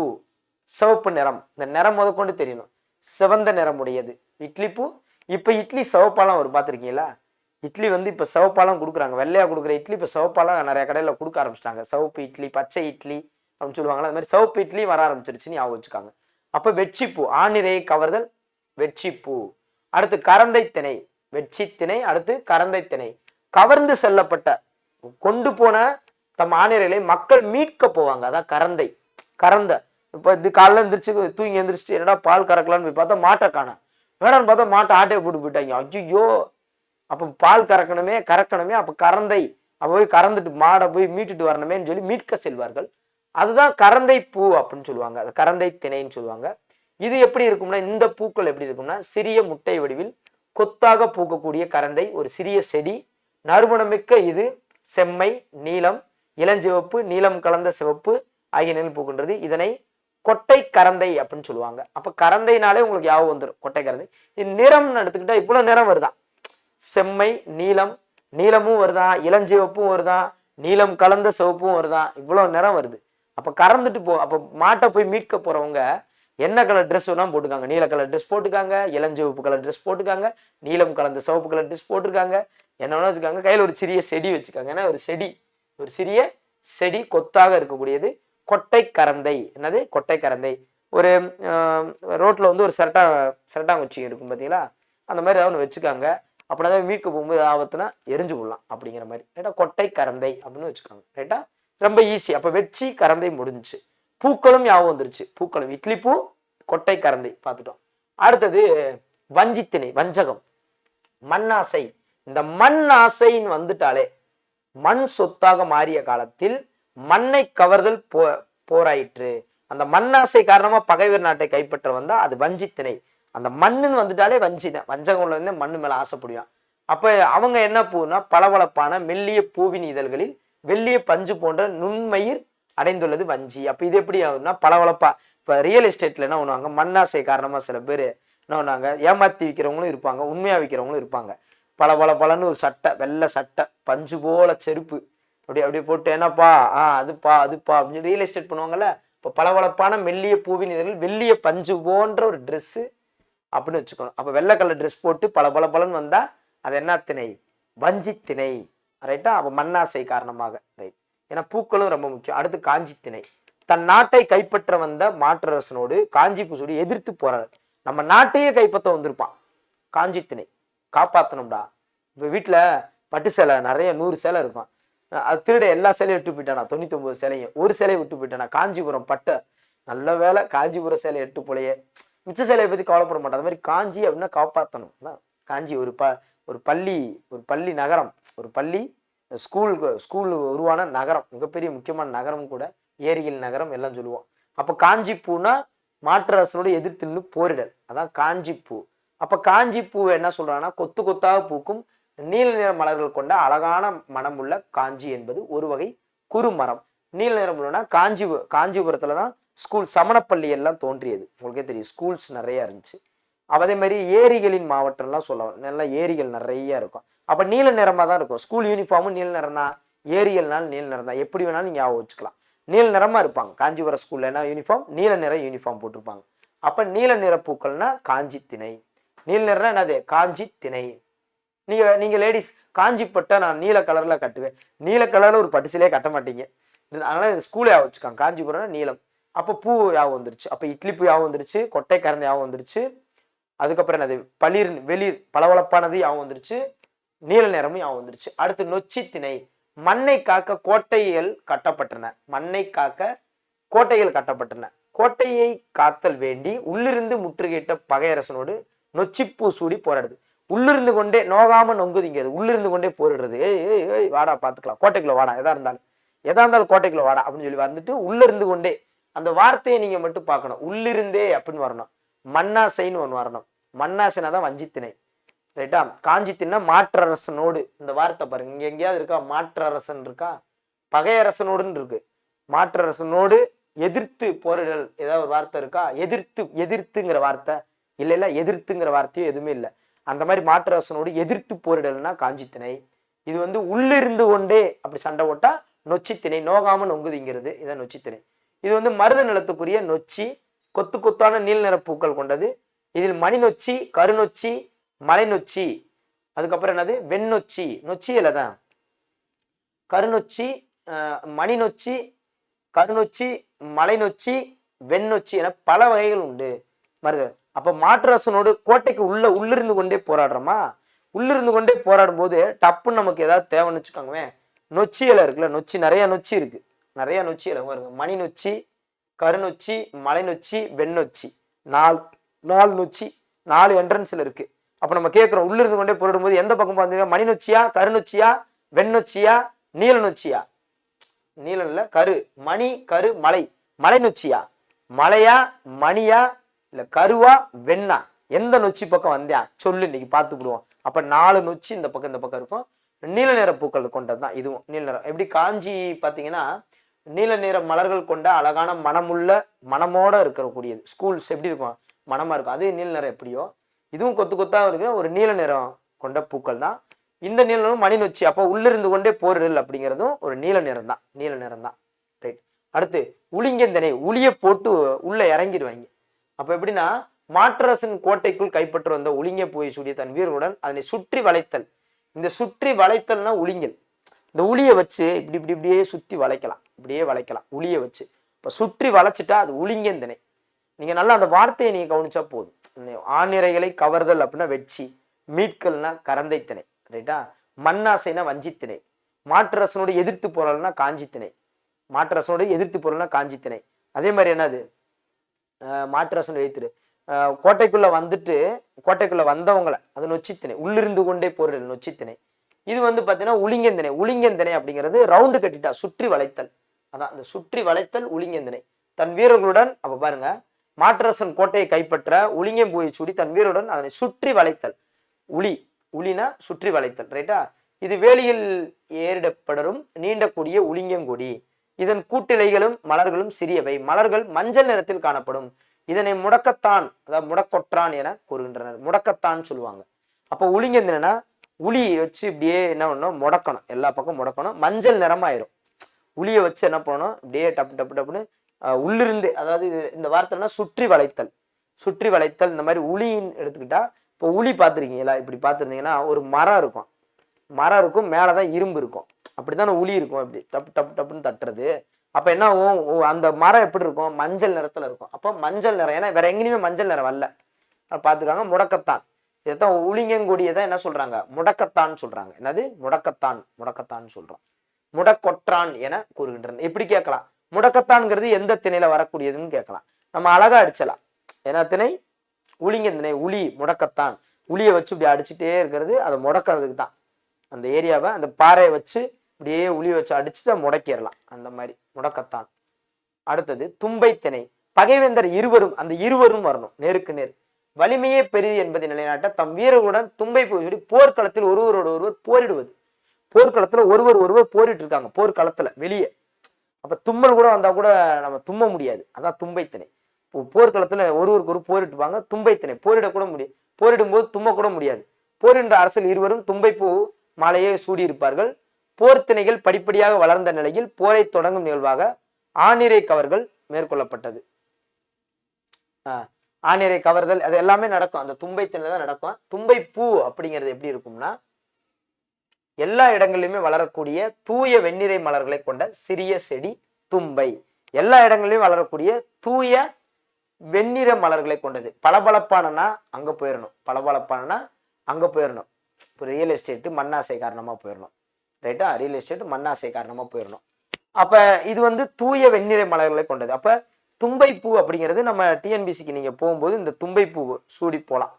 சிவப்பு நிறம். இந்த நிறம் முதற்கொண்டு தெரியணும். சிவந்த நிறமுடையது இட்லி பூ இப்போ இட்லி சிவப்பாலாம் ஒரு பார்த்துருக்கீங்களா இட்லி வந்து இப்போ சிவப்பாலாம் கொடுக்குறாங்க. வெள்ளையாக கொடுக்குற இட்லி இப்போ சிவப்பாலாம் நிறைய கடையில் கொடுக்க ஆரம்பிச்சிட்டாங்க. சிவப்பு இட்லி பச்சை இட்லி அப்படின்னு சொல்லுவாங்களா அது மாதிரி சிவப்பு இட்லி வர ஆரம்பிச்சிருச்சுன்னு ஞாபகம் வச்சுக்காங்க. அப்போ வெச்சிப்பூ ஆணிரையை கவர்தல் வெச்சிப்பூ. அடுத்து கரந்தை திணை. வெட்சி திணை அடுத்து கரந்தை திணை கவர்ந்து செல்லப்பட்ட கொண்டு போன தம் ஆணையர்களை மக்கள் மீட்க போவாங்க. அதான் கரந்தை. கறந்த இப்போ இது காலைல எந்திரிச்சு தூங்கி எந்திரிச்சிட்டு என்னடா பால் கறக்கலான்னு போய் பார்த்தா மாட்டை காணோம். வேணான்னு பார்த்தா மாட்டை ஆட்டையை போட்டு போயிட்டாங்க. ஐயோ அப்போ பால் கறக்கணுமே கறக்கணுமே அப்போ கறந்தை அப்போ போய் கறந்துட்டு மாடை போய் மீட்டுட்டு வரணுமேன்னு சொல்லி மீட்க செல்வார்கள். அதுதான் கரந்தை பூ அப்படின்னு சொல்லுவாங்க. அது கரந்தை திணைன்னு சொல்லுவாங்க. இது எப்படி இருக்கும்னா இந்த பூக்கள் எப்படி இருக்கும்னா சிறிய முட்டை வடிவில் கொத்தாக பூக்கக்கூடிய கரந்தை ஒரு சிறிய செடி. நறுமணமிக்க இது செம்மை நீலம் இளஞ்சிவப்பு நீலம் கலந்த சிவப்பு ஆகிய நெல் பூக்கின்றது. இதனை கொட்டை கரந்தை அப்படின்னு சொல்லுவாங்க. அப்ப கரந்தைனாலே உங்களுக்கு ஞாபகம் வந்துடும் கொட்டை கரந்தை. இது நிறம்னு எடுத்துக்கிட்டா இவ்வளவு நிறம் வருதான் செம்மை நீலம் நீளமும் வருதான் இளஞ்சிவப்பும் வருதான் நீலம் கலந்த சிவப்பும் வருதான் இவ்வளவு நிறம் வருது. அப்ப கறந்துட்டு போ அப்ப மாட்டை போய் மீட்க போறவங்க என்ன கலர் ட்ரெஸ் வேணா போட்டுக்காங்க. நீல கலர் ட்ரெஸ் போட்டுக்காங்க இளஞ்சிவப்பு கலர் ட்ரெஸ் போட்டுக்காங்க நீலம் கலந்த சிவப்பு கலர் ட்ரெஸ் போட்டிருக்காங்க. என்ன வேணா வச்சுக்காங்க. கையில் ஒரு சிறிய செடி வச்சுக்காங்க. ஏன்னா ஒரு செடி ஒரு சிறிய செடி கொத்தாக இருக்கக்கூடியது. கொட்டை கரந்தை. என்னது? கொட்டை கரந்தை. ஒரு ரோட்டில் வந்து ஒரு சரட்டா சரட்டாங்குச்சி இருக்கும் பார்த்தீங்களா அந்த மாதிரி ஏதாவது ஒன்று வச்சுக்காங்க. அப்படின்னா தான் மீட்க போகும்போது ஆபத்துனா எரிஞ்சு விடலாம் அப்படிங்கிற மாதிரி. ரைட்டா கொட்டை கரந்தை அப்படின்னு வச்சுக்காங்க. ரைட்டா ரொம்ப ஈஸி அப்போ வெச்சி கரந்தை முடிஞ்சுச்சு. பூக்களும் ஞாபகம் வந்துருச்சு. பூக்களும். இட்லி பூ கொட்டை கரந்தை பார்த்துட்டோம். அடுத்தது வஞ்சித்திணை வஞ்சகம். மண்ணாசை. இந்த மண் ஆசைன்னு வந்துட்டாலே மண் சொத்தாக மாறிய காலத்தில் மண்ணை கவர்தல் போ போராயிற்று. அந்த மண்ணாசை காரணமாக பகைவர் நாட்டை கைப்பற்ற வந்தால் அது வஞ்சித்திணை அந்த மண்ணுன்னு வந்துட்டாலே வஞ்சிதான் வஞ்சகம் உள்ள வந்து மண்ணு மேலே ஆசைப்படுவான். அப்போ அவங்க என்ன பூனா பளபளப்பான மெல்லிய பூவின் இதழ்களில் வெள்ளிய பஞ்சு போன்ற நுண்மயிர் அடைந்துள்ளது வஞ்சி. அப்போ இது எப்படி ஆகுதுன்னா பளபளப்பாக இப்போ ரியல் எஸ்டேட்ல என்ன பண்ணுவாங்க? மண்ணாசை காரணமாக சில பேர் என்ன பண்ணுவாங்க? ஏமாத்தி விற்கிறவங்களும் இருப்பாங்க. உண்மையாக விற்கிறவங்களும் இருப்பாங்க. பல பல பலன்னு ஒரு சட்டை வெள்ளை சட்டை பஞ்சு போல செருப்பு. அப்படி அப்படியே போட்டு என்னப்பா? ஆ அதுப்பா அதுப்பா. அப்படின்னு ரியல் எஸ்டேட் பண்ணுவாங்கல்ல? இப்போ பளபளப்பான மெல்லிய பூவின் இதழ்கள் வெள்ளிய பஞ்சு போன்ற ஒரு ட்ரெஸ்ஸு அப்படின்னு வச்சுக்கணும். அப்போ வெள்ளை கலர் ட்ரெஸ் போட்டு பல பல பலன் வந்தால் அது என்ன திணை? வஞ்சி திணை. ரைட்டா அப்போ மண்ணாசை காரணமாக. ரைட் ஏன்னா பூக்களும் ரொம்ப முக்கியம். அடுத்து காஞ்சி திணை. தன் நாட்டை கைப்பற்ற வந்த மாற்றரசனோடு காஞ்சி பூசோடு எதிர்த்து போறாரு நம்ம நாட்டையே கைப்பற்ற வந்திருப்பான். காஞ்சி திணை. காப்பாற்றணும்டா இப்போ வீட்டில் பட்டு சேலை நிறைய நூறு சேலை இருக்கும். அது திருட எல்லா சேலையும் விட்டு போயிட்டானா? தொண்ணூத்தொம்பது சேலையும். ஒரு சேலையை விட்டு போயிட்டானா? காஞ்சிபுரம் பட்டை நல்ல வேலை. காஞ்சிபுரம் சேலை எட்டு போலையே. மிச்ச சேலையை பற்றி கவலைப்பட மாட்டேன். அது மாதிரி காஞ்சி அப்படின்னா காப்பாற்றணும் காஞ்சி ஒரு ப ஒரு பள்ளி ஒரு பள்ளி நகரம். ஒரு பள்ளி ஸ்கூலுக்கு ஸ்கூல் உருவான நகரம் மிகப்பெரிய முக்கியமான நகரம் கூட ஏரியில் நகரம் எல்லாம் சொல்லுவோம். அப்போ காஞ்சிப்பூனா மாற்று அரசனோட எதிர்த்து நின்று போரிடல். அதான் காஞ்சிப்பூ அப்போ காஞ்சிப்பூவை என்ன சொல்கிறாங்கன்னா கொத்து கொத்தாக பூக்கும் நீல நிற மலர்கள் கொண்ட அழகான மனமுள்ள காஞ்சி என்பது ஒரு வகை குறுமரம். நீல நிறம் உள்ளனா காஞ்சி காஞ்சிபுரத்தில் தான் ஸ்கூல் சமணப்பள்ளி எல்லாம் தோன்றியது. உங்களுக்கே தெரியும் ஸ்கூல்ஸ் நிறையா இருந்துச்சு. அதே மாதிரி ஏரிகளின் மாவட்டம்லாம் சொல்லலாம் நல்லா ஏரிகள் நிறைய இருக்கும். அப்போ நீல நிறமாக தான் இருக்கும். ஸ்கூல் யூனிஃபார்மும் நீல நிறம் தான் ஏரியல்னாலும் நீல நிறம் தான் எப்படி வேணாலும் நீங்கள் ஞாபகம் வச்சுக்கலாம். நீல நிறமாக இருப்பாங்க. காஞ்சிபுரம் ஸ்கூலில் என்ன யூனிஃபார்ம் நீல நிற யூனிஃபார்ம் போட்டிருப்பாங்க. அப்போ நீல நிற பூக்கள்னா காஞ்சி திணை நீல நிறம்னா என்னது? காஞ்சி திணை நீங்கள் நீங்கள் லேடிஸ் காஞ்சி பட்டை நான் நீல கலரில் கட்டுவேன். நீல கலரில் ஒரு பட்டுசிலே கட்ட மாட்டீங்க. அதனால் இந்த ஸ்கூல் ஞாபகம் வச்சுக்காங்க. காஞ்சிபுரம்னா நீலம். அப்போ பூ யாவும் வந்துருச்சு. அப்போ இட்லி பூ யாவும் வந்துருச்சு. கொட்டை கரந்த யாவும் வந்துருச்சு. அதுக்கப்புறம் என்னது? பளிர் வெளிர் பளபளப்பானது யாவும் வந்துருச்சு. நீல நிறமும் யாவும் வந்துருச்சு. அடுத்து நொச்சி திணை. மண்ணை காக்க கோட்டைகள் கட்டப்பட்டன. மண்ணை காக்க கோட்டைகள் கட்டப்பட்டன. கோட்டையை காத்தல் வேண்டி உள்ளிருந்து முற்றுகையிட்ட பகையரசனோடு நொச்சிப்பூ சூடி போராடுது. உள்ளிருந்து கொண்டே நோகாம நொங்குதிங்கிறது உள்ளிருந்து கொண்டே போரிடுறது. ஏய் ஏய் ஏய் வாடா பார்த்துக்கலாம். கோட்டைக்குள்ள வாடா. எதா இருந்தாலும். எதா இருந்தாலும் கோட்டைக்குள்ள வாடா அப்படின்னு சொல்லி வந்துட்டு உள்ளிருந்து கொண்டே அந்த வார்த்தையை நீங்க மட்டும் பார்க்கணும். உள்ளிருந்தே அப்படின்னு வரணும். மண்ணாசைன்னு ஒன்று வரணும். மண்ணாசைனா தான் வஞ்சித்திணை ரைட்டா காஞ்சித்தின்னா மாற்றரசனோடு. இந்த வார்த்தை பாருங்க. இங்க எங்கேயாவது இருக்கா? மாற்றரசன் இருக்கா? பகையரசனோடுன்னு இருக்கு. மாற்றரசனோடு எதிர்த்து போரிடல் ஏதாவது ஒரு வார்த்தை இருக்கா? எதிர்த்து எதிர்த்துங்கிற வார்த்தை. இல்லை இல்லை எதிர்த்துங்கிற வார்த்தையும் எதுவுமே இல்லை. அந்த மாதிரி மாற்றரசனோடு எதிர்த்து போரிடல்னா காஞ்சித்திணை. இது வந்து உள்ளிருந்து கொண்டே அப்படி சண்டை போட்டா நொச்சித்திணை. நோகாம நொங்குதிங்கிறது இதான் நொச்சித்திணை. இது வந்து மருத நிலத்துக்குரிய நொச்சி கொத்து கொத்தான நீல் நிற பூக்கள் கொண்டது. இதில் மணி நொச்சி கருநொச்சி மலை நொச்சி அதுக்கப்புறம் என்னது? வெண்ணொச்சி. நொச்சி இல்லை தான் கருநொச்சி மணி நொச்சி கருநொச்சி மலை நொச்சி வெண்ணொச்சி என பல வகைகள் உண்டு. மருத அப்போ மாற்றரசனோடு கோட்டைக்கு உள்ள உள்ளிருந்து கொண்டே போராடுறோமா? உள்ளிருந்து கொண்டே போராடும் போது டப்புன்னு நமக்கு ஏதாவது தேவைன்னு வச்சுக்கோங்களேன். நொச்சி இலை இருக்குல்ல நொச்சி நிறைய நொச்சி இருக்கு. நிறைய நொச்சி இலை பாருங்க. மணி நொச்சி கருநொச்சி மலை நொச்சி வெண்ணொச்சி. நாலு. நாலு நொச்சி நாலு என்ட்ரன்ஸில் இருக்கு. அப்போ நம்ம கேட்குறோம் உள்ளிருந்து கொண்டே போரிடும் போது எந்த பக்கம் பார்த்தீங்கன்னா மணி நொச்சியா கருநொச்சியா வெண்ணொச்சியா நீல நொச்சியா நீல கரு மணி கரு மலை. மலை நொச்சியா மலையா மணியா இல்லை கருவா வெண்ணா? எந்த நொச்சி பக்கம் வந்தியா சொல்லு இன்னைக்கு பார்த்து விடுவோம். அப்போ நாலு நொச்சி இந்த பக்கம் இந்த பக்கம் இருக்கும். நீல நிற பூக்கள் கொண்டது தான் இதுவும் நீல நிறம். எப்படி காஞ்சி பார்த்தீங்கன்னா நீல நிற மலர்கள் கொண்ட அழகான மனமுள்ள மனமோட இருக்கக்கூடியது. ஸ்கூல்ஸ் எப்படி இருக்கும்? மனமாக இருக்கும். அதே நீல நிறம் எப்படியோ? இதுவும் கொத்து கொத்தாக இருக்கிற ஒரு நீல நிறம் கொண்ட பூக்கள் தான். இந்த நீல நிறம் மணி நொச்சி அப்போ உள்ளிருந்து கொண்டே போரிடல் அப்படிங்கிறதும் ஒரு நீல நிறம் தான். நீல நிறம் தான். ரைட் அடுத்து உளிங்கந்தனை உளியை போட்டு உள்ளே இறங்கிடுவாங்க. அப்போ எப்படின்னா மாற்றரசன் கோட்டைக்குள் கைப்பற்று வந்த உளிங்க போய் சூடிய தன் வீரருடன் அதனை சுற்றி வளைத்தல். இந்த சுற்றி வளைத்தல்னா உளிங்கல். இந்த உளியை வச்சு இப்படி இப்படி இப்படியே சுற்றி வளைக்கலாம். இப்படியே வளைக்கலாம். உளியை வச்சு. இப்போ சுற்றி வளைச்சிட்டா அது உளிங்கந்தனை. நீங்கள் நல்லா அந்த வார்த்தையை நீங்கள் கவனிச்சா போதும். ஆணிரைகளை கவர்தல் அப்படின்னா வெட்சி மீட்கல்னா கரந்தைத்திணை ரைட்டா மண்ணாசைனா வஞ்சித்திணை மாற்றரசனோடு எதிர்த்து போறல்னா காஞ்சித்திணை மாற்றரசனோடு எதிர்த்து போறல்னா காஞ்சித்திணை. அதே மாதிரி என்னது? மாற்றரசனோட எதிர்த்து கோட்டைக்குள்ளே வந்துட்டு கோட்டைக்குள்ளே வந்தவங்களை அது நொச்சித்திணை உள்ளிருந்து கொண்டே போரிடல் நொச்சித்திணை. இது வந்து பார்த்தீங்கன்னா உளிங்கந்திணை உளிங்கந்திணை அப்படிங்கிறது ரவுண்டு கட்டிட்டா சுற்றி வளைத்தல். அதான் அந்த சுற்றி வளைத்தல் உளிங்கந்திணை தன் வீரர்களுடன் அப்போ பாருங்கள் மாற்றரசன் கோட்டையை கைப்பற்ற உளிங்கம்பூயை சுடி தன் வீருடன் அதனை சுற்றி வளைத்தல். உளி உளினா சுற்றி வளைத்தல் ரைட்டா இது வேலியில் ஏறிடப்படரும் நீண்டக்கூடிய உளிங்கங்கொடி. இதன் கூட்டிலைகளும் மலர்களும் சிறியவை. மலர்கள் மஞ்சள் நிறத்தில் காணப்படும். இதனை முடக்கத்தான் அதாவது முடக்கொற்றான் என கூறுகின்றனர். முடக்கத்தான் சொல்லுவாங்க. அப்போ உளிங்கந்தினா உளி வச்சு இப்படியே என்ன பண்ணணும்? முடக்கணும். எல்லா பக்கம் முடக்கணும். மஞ்சள் நிறமாயிரும். உளியை வச்சு என்ன பண்ணணும்? இப்படியே டப்பு டப்பு டப்புன்னு உள்ளிருந்து அதாவது இந்த வார்த்தைனா சுற்றி வளைத்தல். சுற்றி வளைத்தல் இந்த மாதிரி உளின்னு எடுத்துக்கிட்டா இப்போ உளி பார்த்துருக்கீங்களா? இப்படி பார்த்துருந்தீங்கன்னா ஒரு மரம் இருக்கும். மரம் இருக்கும் மேலே தான் இரும்பு இருக்கும். அப்படித்தானே உளி இருக்கும் இப்படி டப் டப்பு டப்புன்னு தட்டுறது. அப்போ என்ன ஆகும்? அந்த மரம் எப்படி இருக்கும்? மஞ்சள் நிறத்தில் இருக்கும். அப்போ மஞ்சள் நிறம் ஏன்னா வேற எங்கேயுமே மஞ்சள் நிறம் வரல. பார்த்துக்காங்க முடக்கத்தான். இதைத்தான் உளிங்கக்கூடியதான் என்ன சொல்கிறாங்க முடக்கத்தான் சொல்கிறாங்க என்னது? முடக்கத்தான் முடக்கத்தான் சொல்கிறோம் முடக்கொற்றான் என கூறுகின்றன. எப்படி கேட்கலாம். முடக்கத்தான்ங்கிறது எந்த திணையில வரக்கூடியதுன்னு கேட்கலாம். நம்ம அழகா அடிச்சலாம். ஏன்னா திணை உளிங்க திணை உளி முடக்கத்தான். உளியை வச்சு இப்படி அடிச்சுட்டே இருக்கிறது அதை முடக்கிறதுக்கு தான். அந்த ஏரியாவை அந்த பாறையை வச்சு இப்படியே உளியை வச்சு அடிச்சுட்டு முடக்கிடலாம். அந்த மாதிரி முடக்கத்தான். அடுத்தது தும்பை திணை. பகைவேந்தர் இருவரும் அந்த இருவரும் வரணும் நேருக்கு நேர். வலிமையே பெரிது என்பதை நிலைநாட்ட தம் வீரர்களுடன் தும்பை பூசடி போர்க்களத்தில் ஒருவரோடு ஒருவர் போரிடுவது. போர்க்களத்துல ஒருவர் ஒருவர் போரிட்டு இருக்காங்க போர்க்களத்துல வெளியே. அப்ப தும்மல் கூட வந்தா கூட நம்ம தும்ம முடியாது. அதான் தும்பைத்திணை இப்போ போர்க்களத்துல ஒருவருக்கு ஒரு போரிட்டுப்பாங்க தும்பைத்தணை போரிடக்கூட முடியாது போரிடும்போது தும்ம கூட முடியாது. போரின்ற அரசல் இருவரும் தும்பைப்பூ மாலையை சூடியிருப்பார்கள். போர் திணைகள் படிப்படியாக வளர்ந்த நிலையில் போரை தொடங்கும் நிகழ்வாக ஆணிரை கவர்கள் மேற்கொள்ளப்பட்டது. ஆஹ் ஆணிரை கவர்தல் அது எல்லாமே நடக்கும். அந்த தும்பை திணை தான் நடக்கும். தும்பை பூ அப்படிங்கிறது எப்படி இருக்கும்னா எல்லா இடங்களிலுமே வளரக்கூடிய தூய வெண்ணிறை மலர்களை கொண்ட சிறிய செடி தும்பை. எல்லா இடங்களிலும் வளரக்கூடிய தூய வெண்ணிற மலர்களை கொண்டது. பளபளப்பானனா அங்க போயிடணும் பளபளப்பானனா அங்க போயிடணும் இப்போ ரியல் எஸ்டேட்டு மண்ணாசை காரணமா போயிடணும் ரைட்டா ரியல் எஸ்டேட் மண்ணாசை காரணமா போயிடணும் அப்ப இது வந்து தூய வெண்ணிறை மலர்களை கொண்டது. அப்ப தும்பை பூ அப்படிங்கிறது நம்ம டிஎன்பிசிக்கு நீங்க போகும்போது இந்த தும்பை பூ சூடி போகலாம்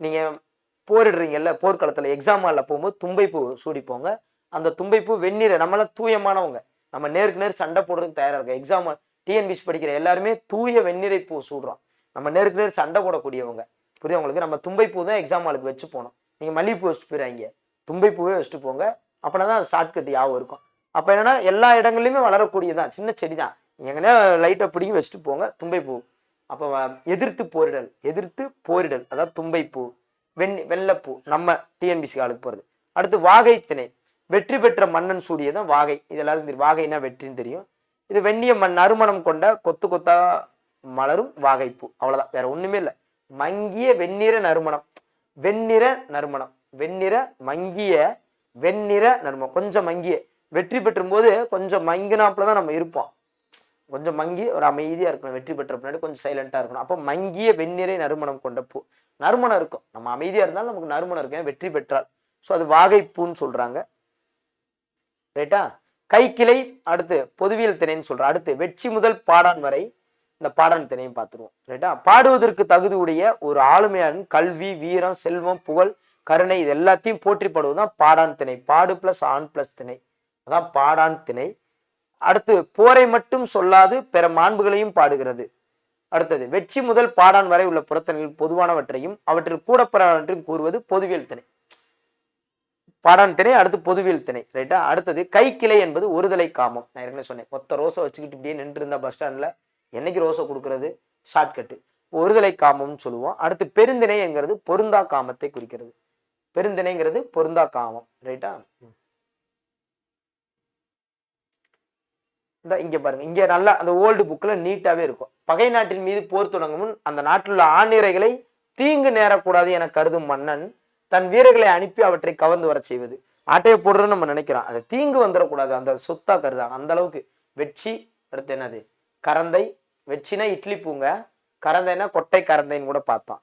நீங்க போரிடுறீங்கல்ல போர்க்களத்தில் எக்ஸாம் ஹாலில் போகும்போது தும்பைப்பூ சூடிப்போங்க. சூடி போங்க அந்த தும்பைப்பூ வெந்நீரை நம்மளாம் தூயமானவங்க. நம்ம நேருக்கு நேர் சண்டை போடுறதுக்கு தயாராக இருக்கோம். எக்ஸாம் டிஎன்பிசி படிக்கிற எல்லாருமே தூய வெந்நீரை பூ சூடுறோம். நம்ம நேருக்கு நேர் சண்டை போடக்கூடியவங்க. புரியுது உங்களுக்கு? நம்ம தும்பைப்பூ தான் எக்ஸாம் ஹாலுக்கு வச்சு போனோம். நீங்கள் மல்லிகைப்பூ வச்சுட்டு போயிடாங்க தும்பைப்பூவே வச்சுட்டு போங்க. அப்படின்னா தான் ஷார்ட்கட் யாவும் இருக்கும். அப்போ என்னென்னா எல்லா இடங்கள்லையுமே வளரக்கூடியதான் சின்ன செடி தான் எங்கன்னா லைட்டை பிடிங்கி வச்சுட்டு போங்க. தும்பைப்பூ. அப்போ எதிர்த்து போரிடல். எதிர்த்து போரிடல். அதாவது தும்பைப்பூ. வெண் வெள்ளைப்பூ நம்ம டிஎன்பிசி ஆளுக்கு போகிறது அடுத்து வாகை திணை. வெற்றி பெற்ற மன்னன் சூடியதான் வாகை. இதெல்லாம் தெரியும். வாகைனா வெற்றின்னு தெரியும். இது வெண்ணிய மண் நறுமணம் கொண்ட கொத்து கொத்தா மலரும் வாகைப்பூ. அவ்வளோதான் வேற ஒன்றுமே இல்லை. மங்கிய வெண்ணிற நறுமணம். வெண்ணிற நறுமணம். வெண்ணிற மங்கிய வெண்ணிற நறுமணம். கொஞ்சம் மங்கிய. வெற்றி பெற்றும் போது கொஞ்சம் மங்கினாப்புல தான் நம்ம இருப்போம். கொஞ்சம் மங்கி ஒரு அமைதியாக இருக்கணும் வெற்றி பெற்ற பின்னாடி கொஞ்சம் சைலண்டாக இருக்கணும். அப்போ மங்கிய வெண்ணிறை நறுமணம் கொண்ட பூ. நறுமணம் இருக்கும். நம்ம அமைதியாக இருந்தாலும் நமக்கு நறுமணம் இருக்கும். வெற்றி பெற்றால். ஸோ அது வாகைப்பூன்னு சொல்கிறாங்க ரைட்டா கைக்கிளை அடுத்து பொதுவியல் திணைன்னு சொல்கிறோம் அடுத்து வெற்றி முதல் பாடான் வரை இந்த பாடான் திணையும் பார்த்துருவோம். ரைட்டா பாடுவதற்கு தகுதி உடைய ஒரு ஆளுமையான கல்வி வீரம் செல்வம் புகழ் கருணை இது எல்லாத்தையும் போற்றிப்படுவது தான் பாடான் திணை. பாடு பிளஸ் ஆண் பிளஸ் திணை. அதான் பாடான் திணை. அடுத்து போரை மட்டும் சொல்லாது பிற மாண்புகளையும் பாடுகிறது. அடுத்தது வெற்றி முதல் பாடான் வரை உள்ள புறத்தணிகள் பொதுவானவற்றையும் அவற்றில் கூடப்படானவற்றையும் கூறுவது பொதுவியல் திணை. பாடான் திணை அடுத்து பொதுவியல் திணை ரைட்டா அடுத்தது கை கிளை என்பது ஒருதலை காமம். நான் ஏற்கனவே சொன்னேன் மொத்த ரோசை வச்சுக்கிட்டு இப்படியே நின்று இருந்தா பஸ் ஸ்டாண்ட்ல என்னைக்கு ரோசை கொடுக்கறது? ஷார்ட்கட்டு ஒருதலை காமம்னு சொல்லுவோம். அடுத்து பெருந்திணைங்கிறது பொருந்தா காமத்தை குறிக்கிறது. பெருந்திணைங்கிறது பொருந்தா காமம் ரைட்டா இந்த இங்கே பாருங்கள் இங்கே நல்லா அந்த ஓல்டு புக்கில் நீட்டாகவே இருக்கும். பகை நாட்டின் மீது போர் தொடங்கும் முன் அந்த நாட்டில் உள்ள ஆணிரைகளை தீங்கு நேரக்கூடாது என கருதும் மன்னன் தன் வீரர்களை அனுப்பி அவற்றை கவர்ந்து வர செய்வது. ஆட்டையை போடுறோம்னு நம்ம நினைக்கிறோம். அது தீங்கு வந்துடக்கூடாது. அந்த சொத்தாக கருதாங்க அந்த அளவுக்கு. வெற்றி அடுத்து என்னது? கரந்தை. வெற்றினா இட்லி பூங்க. கரந்தைன்னா கொட்டை கரந்தைன்னு கூட பார்த்தோம்.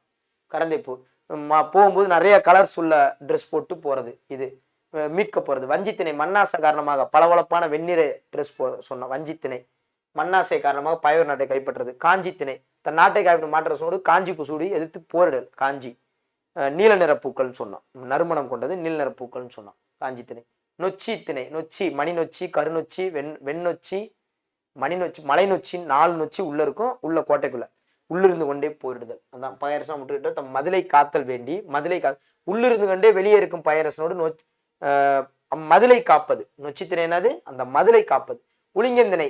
கரந்தை பூ. போகும்போது நிறைய கலர்ஸ் உள்ள ட்ரெஸ் போட்டு போகிறது இது. மீட்க போகிறது வஞ்சித்திணை மண்ணாசை காரணமாக பளபளப்பான வெண்ணிற ட்ரெஸ் போ சொன்ன வஞ்சித்திணை மண்ணாசை காரணமாக பயோர் நாட்டை கைப்பற்றுறது. காஞ்சி திணை தன் நாட்டை கைப்பற்ற மாற்ற சூடு காஞ்சி புசூடி எதிர்த்து போரிடல். காஞ்சி. நீல நிற பூக்கள்னு சொன்னோம். நறுமணம் கொண்டது நீல நிற பூக்கள்னு சொன்னோம். காஞ்சி திணை நொச்சி திணை நொச்சி மணி நொச்சி கருநொச்சி வெண் வெண்ணொச்சி மணி நொச்சி மலை நொச்சி நாலு நொச்சி உள்ள இருக்கும். உள்ள கோட்டைக்குள்ள. உள்ளிருந்து கொண்டே போரிடுதல். அதான் பயரசம் முற்றுகிட்டு தம் மதுளை காத்தல் வேண்டி மதுளை கா உள்ளிருந்து கொண்டே வெளியே இருக்கும் பயரசனோடு நொ மதுளை மதிலை காப்பது. நொச்சித்திணை என்னது? அந்த மதிலை காப்பது. உளிங்கந்திணை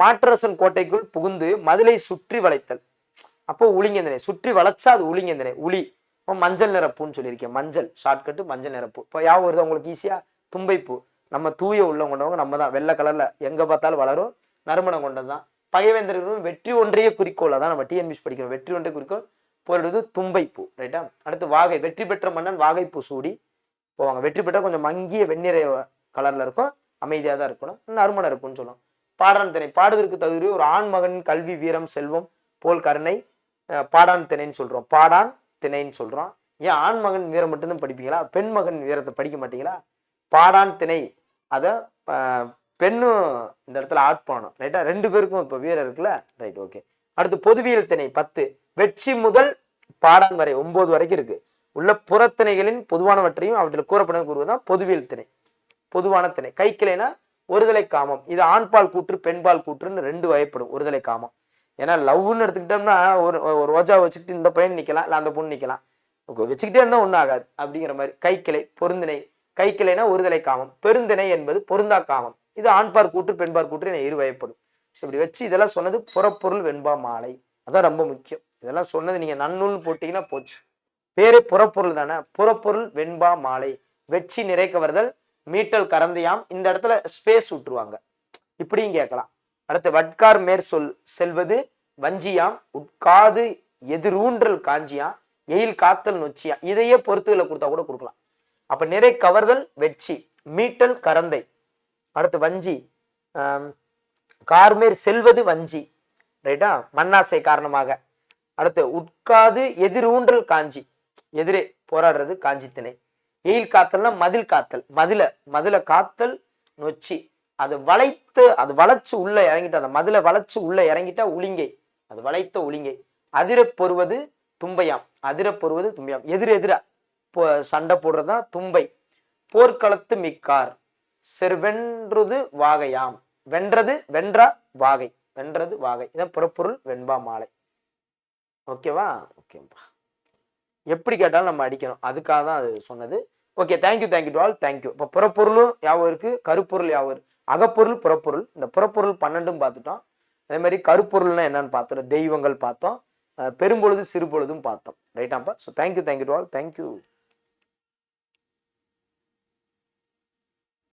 மாற்றரசன் கோட்டைக்குள் புகுந்து மதுளை சுற்றி வளைத்தல். அப்போ உளிங்கந்திணை சுற்றி வளைச்சா அது உளிங்கந்திணை உளி. இப்போ மஞ்சள் நிறப்பூன்னு சொல்லியிருக்கேன். மஞ்சள் ஷார்ட்கட்டு மஞ்சள் நிறப்பூ. இப்போ யாவும் வருது உங்களுக்கு ஈஸியாக தும்பைப்பூ. நம்ம தூய உள்ளம் கொண்டவங்க நம்ம தான் வெள்ளை கலரில் எங்கே பார்த்தாலும் வளரும். நறுமணம் கொண்டது தான் பகைவேந்தர்களும் வெற்றி ஒன்றைய குறிக்கோள் தான் நம்ம டிஎன்பிஎஸ் படிக்கிறோம். வெற்றி ஒன்றைய குறிக்கோள் போரிடுவது தும்பைப்பூ. ரைட்டா அடுத்து வாகை. வெற்றி பெற்ற மன்னன் வாகைப்பூ சூடி. போவாங்க. வெற்றி பெற்றால் கொஞ்சம் மங்கிய வெண்ணிறை கலரில் இருக்கும். அமைதியாக தான் இருக்கணும். நறுமணம் இருக்கும்னு சொல்லுவோம் பாடான் திணை. பாடுவதற்கு தகுதி ஒரு ஆண் மகன் கல்வி வீரம் செல்வம் போல் கருணை பாடான் திணைன்னு சொல்கிறோம் பாடான் திணைன்னு சொல்கிறோம் ஏன் ஆண் மகன் வீரம் மட்டும்தான் படிப்பீங்களா? பெண் மகன் வீரத்தை படிக்க மாட்டீங்களா? பாடான் திணை. அதை பெண்ணும் இந்த இடத்துல ஆட் பண்ணணும். ரைட்டா ரெண்டு பேருக்கும் இப்போ வீரம் இருக்குல்ல? ரைட் ஓகே அடுத்து பொதுவியல் திணை பத்து. வெற்றி முதல் பாடான் வரை ஒன்பது வரைக்கும் இருக்குது உள்ள புறத்திணைகளின் பொதுவானவற்றையும் அவற்றில் கூறப்படும் கூறுவதுதான் பொதுவியல் திணை. பொதுவான திணை. கைக்கிளைனா ஒருதலை காமம். இது ஆண்பால் கூற்று பெண்பால் கூற்றுன்னு ரெண்டு வகைப்படும். ஒருதலை காமம். ஏன்னா லவ்னு எடுத்துக்கிட்டோம்னா ஒரு ஒரு ரோஜா வச்சுக்கிட்டு இந்த பையன் நிற்கலாம் இல்லை அந்த பொண்ணு நிற்கலாம் வச்சுக்கிட்டே இருந்தால் ஒன்றும் ஆகாது. அப்படிங்கிற மாதிரி. கைக்கிளை பொருந்திணை. கைக்கிளைனா ஒருதலை காமம். பெருந்திணை என்பது பொருந்தா காமம். இது ஆண்பார் கூற்று பெண்பார் கூற்று என இரு வகைப்படும். ஸோ இப்படி வச்சு இதெல்லாம் சொன்னது புறப்பொருள் வெண்பா மாலை. அதான் ரொம்ப முக்கியம். இதெல்லாம் சொன்னது நீங்கள் நன்னூல்னு போட்டிங்கன்னா போச்சு. பேரே புறப்பொருள் தானே? புறப்பொருள் வெண்பா மாலை. வெற்றி நிறை கவர்தல் மீட்டல் கரந்தையாம். இந்த இடத்துல ஸ்பேஸ் விட்டுருவாங்க இப்படியும் கேட்கலாம். அடுத்து வட்கார் மேற் சொல் செல்வது வஞ்சியாம். உட்காது எதிரூன்றல் காஞ்சியாம். எயில் காத்தல் நொச்சியா இதையே பொறுத்துகளை கொடுத்தா கூட கொடுக்கலாம். அப்ப நிறை கவர்தல் வெற்றி. மீட்டல் கரந்தை. அடுத்து வஞ்சி. கார்மேர் செல்வது வஞ்சி. ரைட்டா? மண்ணாசை காரணமாக. அடுத்து உட்காது எதிரூன்றல் காஞ்சி. எதிரே போராடுறது காஞ்சி எயில் காத்தல்னா மதில் காத்தல் மதில மதில காத்தல் நொச்சி. அது வளைத்து அது வளைச்சு உள்ள இறங்கிட்டு அந்த மதில வளைச்சு உள்ள இறங்கிட்டா உளிங்கை. அது வளைத்த உளிங்கை. அதிர பொறுவது தும்பையாம். அதிர பொறுவது தும்பையாம். எதிர் எதிரா போ சண்டை போடுறதா தும்பை. போர்க்களத்து மிக்கார் செர்வென்றது வாகையாம். வென்றது வென்றா வாகை. வென்றது வாகை. இதான் புறப்பொருள் வெண்பா மாலை. ஓகேவா? ஓகேப்பா. எப்படி கேட்டாலும் நம்ம அடிக்கணும். அதுக்காக தான் அது சொன்னது. Okay thank you thank you to all thank you இப்போ புறப்பொருளும் யாவும் இருக்குது கருப்பொருள் யாவும் இருக்குது அகப்பொருள் புறப்பொருள். இந்த புறப்பொருள் பன்னெண்டும் பார்த்துட்டோம். அதே மாதிரி கருப்பொருள்னா என்னன்னு பார்த்தோம். தெய்வங்கள் பார்த்தோம். பெரும்பொழுது பெரும்பொழுது சிறுபொழுதும் பார்த்தோம். ரைட்டாப்பா so thank you thank you to all thank you